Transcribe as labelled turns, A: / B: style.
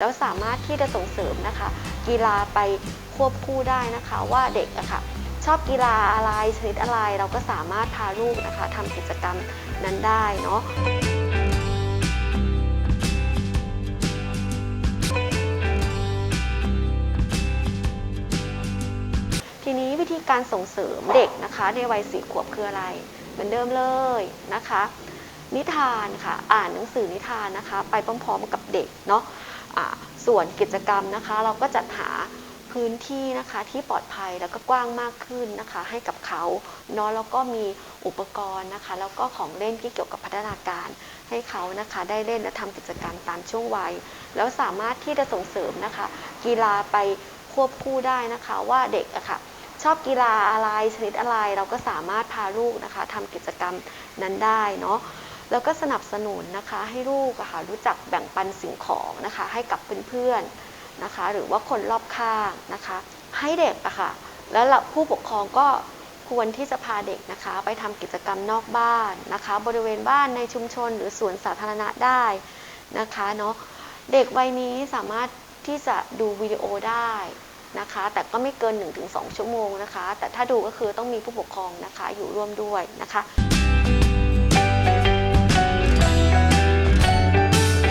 A: แล้วสามารถที่จะส่งเสริมนะคะ กีฬาไปควบคู่ได้นะคะ ว่าเด็กอะค่ะชอบกีฬาอะไรชนิดอะไรเราก็สามารถพาลูกนะคะทำกิจกรรมนั้นได้เนาะทีนี้วิธีการส่งเสริมเด็กนะคะ ในวัยสี่ขวบคืออะไร เหมือนเดิมเลยนะคะ นิทานค่ะ อ่านหนังสือนิทานนะคะ ไปพร้อมๆกับเด็กเนาะะ ส่วนกิจกรรมนะคะ เราก็จัดหาพื้นที่นะคะที่ปลอดภัยแล้วก็กว้างมากขึ้นนะคะ ให้กับเขาเนาะแล้วก็มีอุปกรณ์นะคะ แล้วก็ของเล่นที่เกี่ยวกับพัฒนาการให้เขานะคะได้เล่นและทำกิจกรรมตามช่วงวัย แล้วสามารถที่จะส่งเสริมนะคะ กีฬาไปควบคู่ได้นะคะ ว่าเด็กอะค่ะชอบกีฬาอะไรชนิดอะไรเราก็สามารถพาลูกนะคะทำกิจกรรมนั้นได้เนาะ แล้วก็สนับสนุนนะคะให้ลูกะค่ะรู้จักแบ่งปันสิ่งของนะคะให้กับเพื่อนๆนะคะ หรือว่าคนรอบข้างนะคะ ให้เด็กอะค่ะแล้วผู้ปกครองก็ควรที่จะพาเด็กนะคะ ไปทำกิจกรรมนอกบ้านนะคะ บริเวณบ้านในชุมชน หรือสวนสาธารณะได้นะคะเนาะเด็กวัยนี้สามารถที่จะดูวิดีโอได้นะคะ แต่ก็ไม่เกิน 1-2 ชั่วโมงนะคะ แต่ถ้าดูก็คือต้องมีผู้ปกครองนะคะอยู่ร่วมด้วยนะคะ